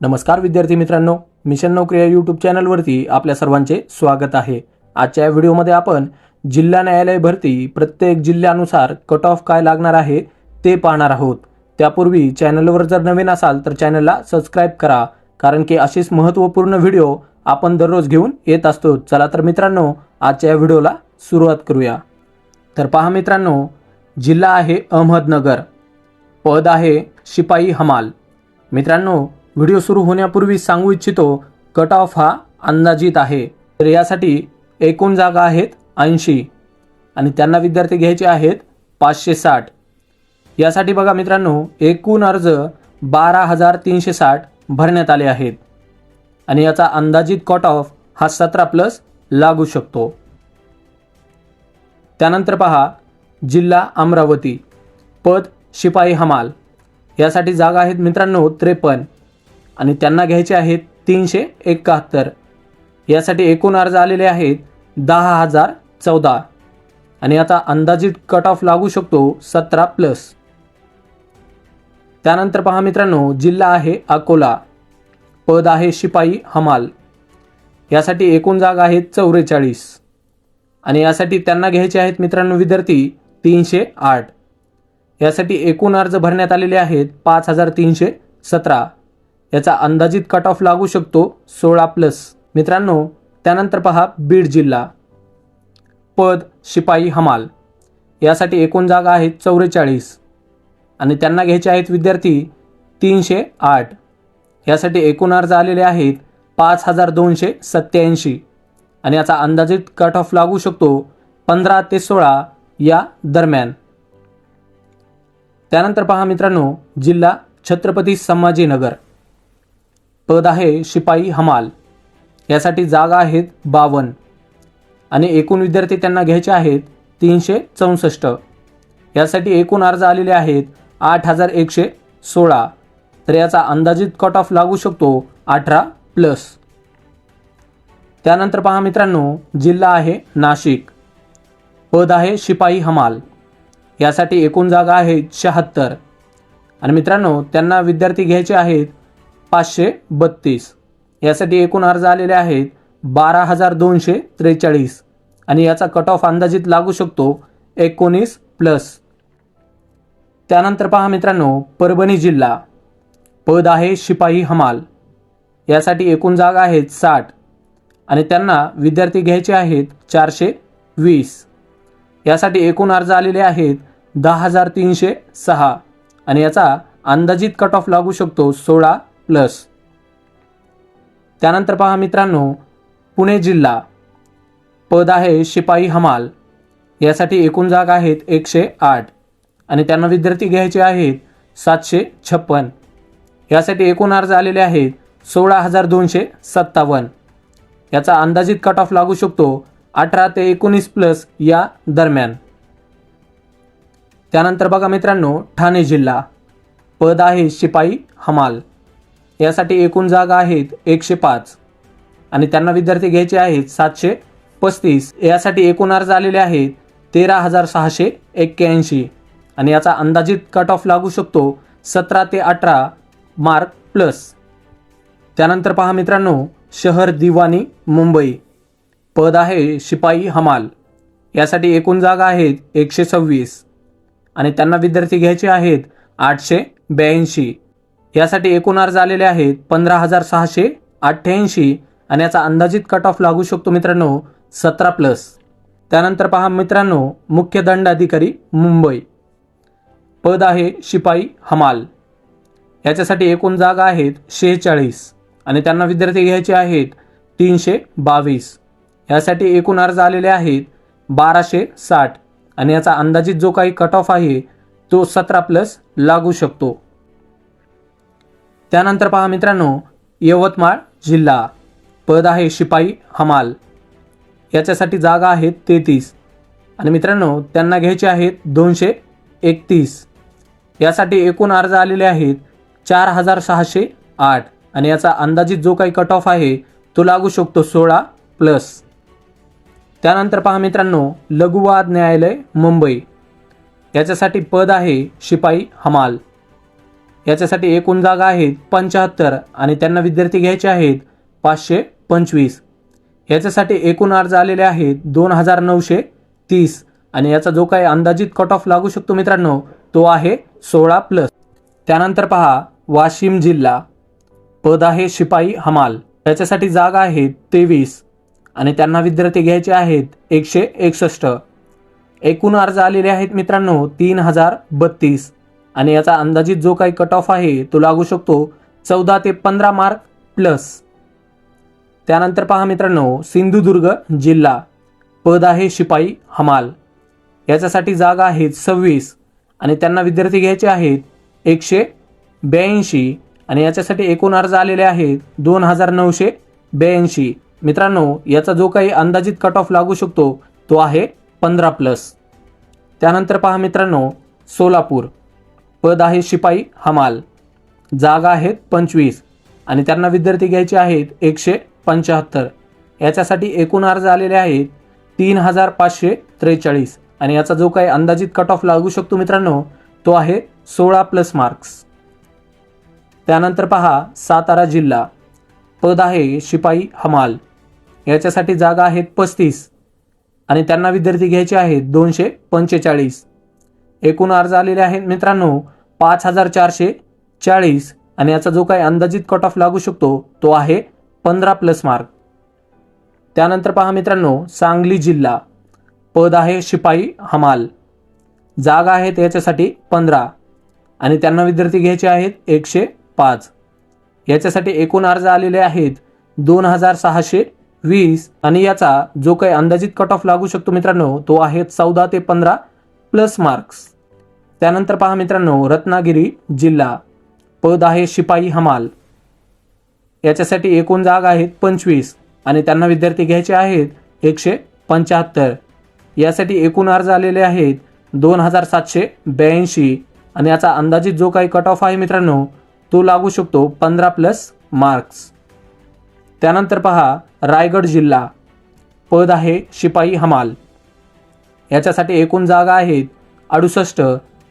नमस्कार विद्यार्थी मित्रांनो मिशन नोकरी या यूट्यूब चॅनलवरती आपल्या सर्वांचे स्वागत आहे. आजच्या या व्हिडिओमध्ये आपण जिल्हा न्यायालय भरती प्रत्येक जिल्ह्यानुसार कट ऑफ काय लागणार आहे ते पाहणार आहोत. त्यापूर्वी चॅनलवर जर नवीन असाल तर चॅनलला सबस्क्राईब करा कारण की अशीच महत्त्वपूर्ण व्हिडिओ आपण दररोज घेऊन येत असतो. चला तर मित्रांनो आजच्या या व्हिडिओला सुरुवात करूया. तर पहा मित्रांनो जिल्हा आहे अहमदनगर पद आहे शिपाई हमाल. मित्रांनो व्हिडिओ सुरू होण्यापूर्वी सांगू इच्छितो कट ऑफ हा अंदाजित आहे. तर यासाठी एकूण जागा आहेत ऐंशी आणि त्यांना विद्यार्थी घ्यायचे आहेत पाचशे साठ. यासाठी बघा मित्रांनो एकूण अर्ज बारा हजार तीनशे साठ भरण्यात आले आहेत. आणि याचा अंदाजित कट ऑफ हा सतरा प्लस लागू शकतो. त्यानंतर पहा जिल्हा अमरावती पद शिपाई हमाल. यासाठी जागा आहेत मित्रांनो त्रेपन्न. आणि त्यांना घ्यायचे आहेत तीनशे एकाहत्तर. यासाठी एकूण अर्ज आलेले आहेत दहा हजार चौदा. आणि आता अंदाजित कट ऑफ लागू शकतो सतरा प्लस त्यानंतर पहा मित्रांनो जिल्हा आहे अकोला. पद आहे शिपाई हमाल. यासाठी एकूण जागा आहेत चौवेचाळीस. आणि यासाठी त्यांना घ्यायचे आहेत मित्रांनो विद्यार्थी तीनशे आठ. यासाठी एकूण अर्ज भरण्यात आलेले आहेत पाच हजार तीनशे सतरा. याचा अंदाजित कट ऑफ लागू शकतो सोळा प्लस मित्रांनो त्यानंतर पहा बीड जिल्हा. पद शिपाई हमाल. यासाठी एकूण जागा आहेत चौवेचाळीस. आणि त्यांना घ्यायचे आहेत विद्यार्थी तीनशे आठ. यासाठी एकूण अर्ज आलेले आहेत पाच हजार दोनशे सत्याऐंशी आणि याचा अंदाजित कट ऑफ लागू शकतो पंधरा ते सोळा या दरम्यान. त्यानंतर पहा मित्रांनो जिल्हा छत्रपती संभाजीनगर. पद आहे शिपाई हमाल. यासाठी जागा आहेत बावन्न आणि एकूण विद्यार्थी त्यांना घ्यायचे आहेत तीनशे चौसष्ट. यासाठी एकूण अर्ज आलेले आहेत आठ हजार एकशे सोळा. तर याचा अंदाजित कट ऑफ लागू शकतो अठरा प्लस त्यानंतर पहा मित्रांनो जिल्हा आहे नाशिक. पद आहे शिपाई हमाल. यासाठी एकूण जागा आहेत शहात्तर. आणि मित्रांनो त्यांना विद्यार्थी घ्यायचे आहेत पाचशे बत्तीस. यासाठी एकूण अर्ज आलेले आहेत बारा हजार दोनशे त्रेचाळीस. आणि याचा कट ऑफ अंदाजित लागू शकतो एकोणीस प्लस त्यानंतर पहा मित्रांनो परभणी जिल्हा. पद आहे शिपाई हमाल. यासाठी एकूण जागा आहेत साठ. आणि त्यांना विद्यार्थी घ्यायचे आहेत चारशे वीस. यासाठी एकूण अर्ज आलेले आहेत दहा हजार तीनशे सहा. आणि याचा अंदाजित कट ऑफ लागू शकतो सोळा प्लस. त्यानंतर पहा मित्रांनो पुणे जिल्हा. पद आहे शिपाई हमाल. यासाठी एकूण जागा आहेत एकशे आठ. आणि त्यांना विद्यार्थी घ्यायचे आहेत सातशे छप्पन. यासाठी एकूण अर्ज आलेले आहेत सोळा हजार दोनशे सत्तावन्न. याचा अंदाजित कट ऑफ लागू शकतो अठरा ते एकोणीस प्लस या दरम्यान. त्यानंतर बघा मित्रांनो ठाणे जिल्हा. पद आहे शिपाई हमाल. यासाठी एकूण जागा आहेत एकशे पाच. आणि त्यांना विद्यार्थी घ्यायचे आहेत सातशे पस्तीस. यासाठी एकूण अर्ज आलेले आहेत तेरा हजार सहाशे एक्क्याऐंशी. आणि याचा अंदाजित कट ऑफ लागू शकतो सतरा ते अठरा मार्क प्लस त्यानंतर पहा मित्रांनो शहर दिवाणी मुंबई. पद आहे शिपाई हमाल. यासाठी एकूण जागा आहेत एकशे सव्वीस. आणि त्यांना विद्यार्थी घ्यायचे आहेत आठशे ब्याऐंशी. यासाठी एकूण अर्ज आलेले आहेत पंधरा हजार सहाशे अठ्ठ्याऐंशी आणि याचा अंदाजित कट ऑफ लागू शकतो मित्रांनो सतरा प्लस त्यानंतर पहा मित्रांनो मुख्य दंडाधिकारी मुंबई. पद आहे शिपाई हमाल. याच्यासाठी एकूण जागा आहेत शेहेचाळीस आणि त्यांना विद्यार्थी घ्यायचे आहेत तीनशे बावीस. यासाठी एकूण अर्ज आलेले आहेत बाराशे साठ आणि याचा अंदाजित जो काही कट ऑफ आहे तो सतरा प्लस लागू शकतो. त्यानंतर पहा मित्रांनो यवतमाळ जिल्हा. पद आहे शिपाई हमाल. याच्यासाठी जागा आहेत तेहतीस. आणि मित्रांनो त्यांना घ्यायचे आहेत दोनशे एकतीस. यासाठी एकूण अर्ज आलेले आहेत चार हजार सहाशे आठ. आणि याचा अंदाजित जो काही कट ऑफ आहे तो लागू शकतो सोळा प्लस त्यानंतर पहा मित्रांनो लघुवाद न्यायालय मुंबई. याच्यासाठी पद आहे शिपाई हमाल. याच्यासाठी एकूण जागा आहेत पंच्याहत्तर आणि त्यांना विद्यार्थी घ्यायचे आहेत पाचशे पंचवीस. याच्यासाठी एकूण अर्ज आलेले आहेत दोन हजार नऊशे तीस. आणि याचा जो काही अंदाजित कट ऑफ लागू शकतो मित्रांनो तो आहे सोळा प्लस त्यानंतर पहा वाशिम जिल्हा. पद आहे शिपाई हमाल. याच्यासाठी जागा आहेत तेवीस. आणि त्यांना विद्यार्थी घ्यायचे आहेत एकशे एकसष्ट. एकूण अर्ज आलेले आहेत मित्रांनो तीन हजार बत्तीस. आणि याचा अंदाजित जो काही कट ऑफ आहे तो लागू शकतो चौदा ते पंधरा मार्क प्लस त्यानंतर पहा मित्रांनो सिंधुदुर्ग जिल्हा. पद आहे शिपाई हमाल. याच्यासाठी जागा आहेत सव्वीस. आणि त्यांना विद्यार्थी घ्यायचे आहेत एकशे ब्याऐंशी. आणि याच्यासाठी एकूण अर्ज आलेले आहेत दोन हजार नऊशे ब्याऐंशी. मित्रांनो याचा जो काही अंदाजित कट ऑफ लागू शकतो तो आहे पंधरा प्लस त्यानंतर पहा मित्रांनो सोलापूर. पद आहे शिपाई हमाल जागा आहेत पंचवीस आणि त्यांना विद्यार्थी घ्यायचे आहेत एकशे पंच्याहत्तर. याच्यासाठी एकूण अर्ज आलेले आहेत तीन हजार पाचशे त्रेचाळीस. आणि याचा जो काही अंदाजित कट ऑफ लागू शकतो मित्रांनो तो आहे सोळा प्लस मार्क्स त्यानंतर पहा सातारा जिल्हा. पद आहे शिपाई हमाल याच्यासाठी जागा आहेत पस्तीस आणि त्यांना विद्यार्थी घ्यायचे आहेत दोनशे पंचेचाळीस. एकूण अर्ज आलेले आहेत मित्रांनो पाच हजार चारशे चाळीस आणि याचा जो काही अंदाजित कट ऑफ लागू शकतो तो आहे पंधरा प्लस मार्क त्यानंतर पहा मित्रांनो सांगली जिल्हा. पद आहे शिपाई हमाल. जागा आहेत याच्यासाठी पंधरा आणि त्यांना विद्यार्थी घ्यायचे आहेत एकशे पाच. याच्यासाठी एकूण अर्ज आलेले आहेत दोन हजार सहाशे वीस आणि याचा जो काही अंदाजित कट ऑफ लागू शकतो मित्रांनो तो आहे चौदा ते पंधरा प्लस मार्क्स. त्यानंतर पहा मित्रांनो रत्नागिरी जिल्हा पद आहे शिपाई हमाल. याच्यासाठी एकूण जागा आहेत पंचवीस आणि त्यांना विद्यार्थी घ्यायचे आहेत एकशे पंच्याहत्तर. यासाठी एकूण अर्ज आलेले आहेत दोन हजार सातशे ब्याऐंशी आणि याचा अंदाजित जो काही कट ऑफ आहे मित्रांनो तो लागू शकतो पंधरा प्लस मार्क्स. त्यानंतर पहा रायगड जिल्हा पद आहे शिपाई हमाल. याच्यासाठी एकूण जागा आहेत अडुसष्ट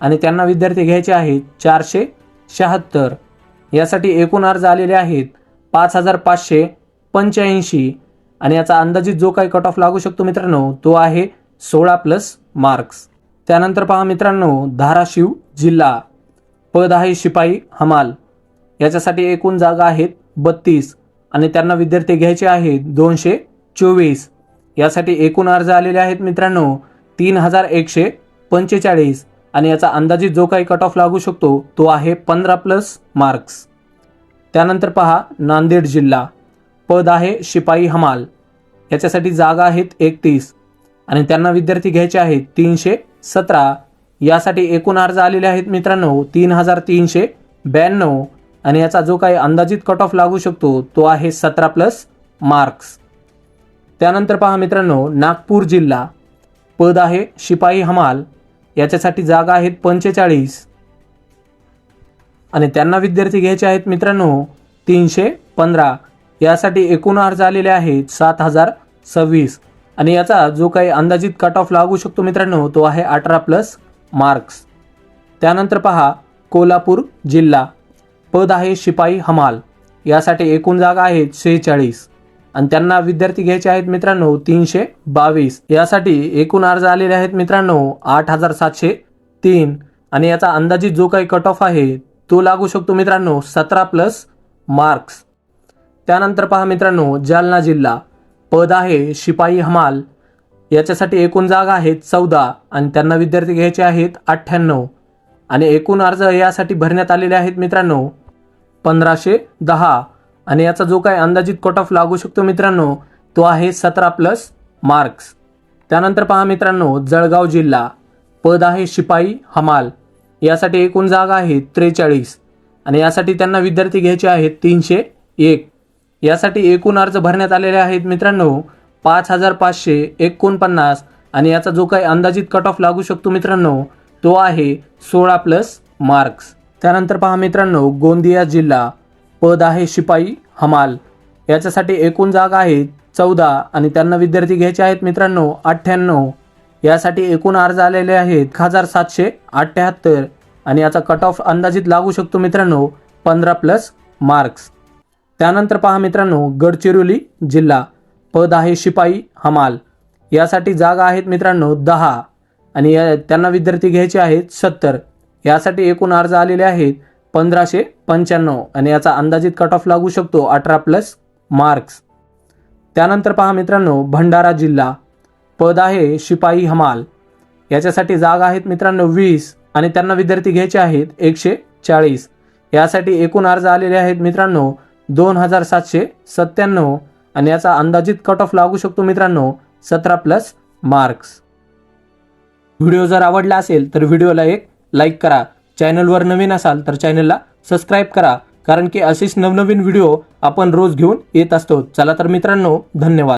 आणि त्यांना विद्यार्थी घ्यायचे आहेत चारशे शहात्तर. यासाठी एकूण अर्ज आलेले आहेत पाच हजार पाचशे पंच्याऐंशी. आणि याचा अंदाजित जो काही कट ऑफ लागू शकतो मित्रांनो तो आहे सोळा प्लस मार्क्स त्यानंतर पहा मित्रांनो धाराशिव जिल्हा. पद आहे शिपाई हमाल. याच्यासाठी एकूण जागा आहेत बत्तीस. आणि त्यांना विद्यार्थी घ्यायचे आहेत दोनशे चोवीस. यासाठी एकूण अर्ज आलेले आहेत मित्रांनो तीन हजार एकशे पंचेचाळीस. आणि याचा अंदाजित जो काही कट ऑफ लागू शकतो तो आहे पंधरा प्लस मार्क्स त्यानंतर पहा नांदेड जिल्हा. पद आहे शिपाई हमाल. याच्यासाठी जागा आहेत एकतीस. आणि त्यांना विद्यार्थी घ्यायचे आहेत तीनशे सतरा. यासाठी एकूण अर्ज आलेले आहेत मित्रांनो तीन हजार तीनशे ब्याण्णव. आणि याचा जो काही अंदाजित कट ऑफ लागू शकतो तो आहे सतरा प्लस मार्क्स त्यानंतर पहा मित्रांनो नागपूर जिल्हा. पद आहे शिपाई हमाल. याच्यासाठी जागा आहेत पंचेचाळीस. आणि त्यांना विद्यार्थी घ्यायचे आहेत मित्रांनो तीनशे पंधरा. यासाठी एकूण अर्ज आलेले आहेत सात हजार सव्वीस. आणि याचा जो काही अंदाजित कट ऑफ लागू शकतो मित्रांनो तो आहे अठरा प्लस मार्क्स त्यानंतर पहा कोल्हापूर जिल्हा. पद आहे शिपाई हमाल. यासाठी एकूण जागा आहेत शेहेचाळीस. आणि त्यांना विद्यार्थी घ्यायचे आहेत मित्रांनो तीनशे बावीस. यासाठी एकूण अर्ज आलेले आहेत मित्रांनो आठ हजार सातशे तीन. आणि याचा अंदाजित जो काही कट ऑफ आहे तो लागू शकतो मित्रांनो सतरा प्लस मार्क्स त्यानंतर पहा मित्रांनो जालना जिल्हा. पद आहे शिपाई हमाल. याच्यासाठी एकूण जागा आहेत चौदा आणि त्यांना विद्यार्थी घ्यायचे आहेत अठ्ठ्याण्णव. आणि एकूण अर्ज यासाठी भरण्यात आलेले आहेत मित्रांनो पंधराशे दहा. आणि याचा जो काय अंदाजित कट ऑफ लागू शकतो मित्रांनो तो आहे सतरा प्लस मार्क्स त्यानंतर पहा मित्रांनो जळगाव जिल्हा पद आहे शिपाई हमाल. यासाठी एकूण जागा आहे त्रेचाळीस. आणि यासाठी त्यांना विद्यार्थी घ्यायचे आहेत तीनशे एक. यासाठी एकूण अर्ज भरण्यात आलेले आहेत मित्रांनो पाच हजार पाचशे एकोणपन्नास. आणि याचा जो काही अंदाजित कट ऑफ लागू शकतो मित्रांनो तो आहे सोळा प्लस मार्क्स त्यानंतर पहा मित्रांनो गोंदिया जिल्हा पद आहे शिपाई हमाल. याच्यासाठी एकूण जागा आहेत चौदा आणि त्यांना विद्यार्थी घ्यायचे आहेत मित्रांनो अठ्ठ्याण्णव. यासाठी एकूण अर्ज आलेले आहेत एक हजार सातशे अठ्ठ्याहत्तर. आणि याचा कट ऑफ अंदाजित लागू शकतो मित्रांनो पंधरा प्लस मार्क्स त्यानंतर पहा मित्रांनो गडचिरोली जिल्हा. पद आहे शिपाई हमाल. यासाठी जागा आहेत मित्रांनो दहा. आणि या त्यांना विद्यार्थी घ्यायचे आहेत सत्तर. यासाठी एकूण अर्ज आलेले आहेत पंधराशे पंच्याण्णव आणि याचा अंदाजित कट ऑफ लागू शकतो अठरा प्लस मार्क्स त्यानंतर पहा मित्रांनो भंडारा जिल्हा. पद आहे शिपाई हमाल. याच्यासाठी जागा आहेत मित्रांनो वीस आणि त्यांना विद्यार्थी घ्यायचे आहेत एकशे चाळीस. यासाठी एकूण अर्ज आलेले आहेत मित्रांनो दोन हजार सातशे सत्त्याण्णव आणि याचा अंदाजित कट ऑफ लागू शकतो मित्रांनो सतरा प्लस मार्क्स व्हिडिओ जर आवडला असेल तर व्हिडिओला एक लाईक करा. चॅनलवर नवीन असाल तर चॅनलला सबस्क्राईब करा कारण की असेच नवनवीन व्हिडिओ आपण रोज घेऊन येत असतो. चला तर मित्रांनो धन्यवाद.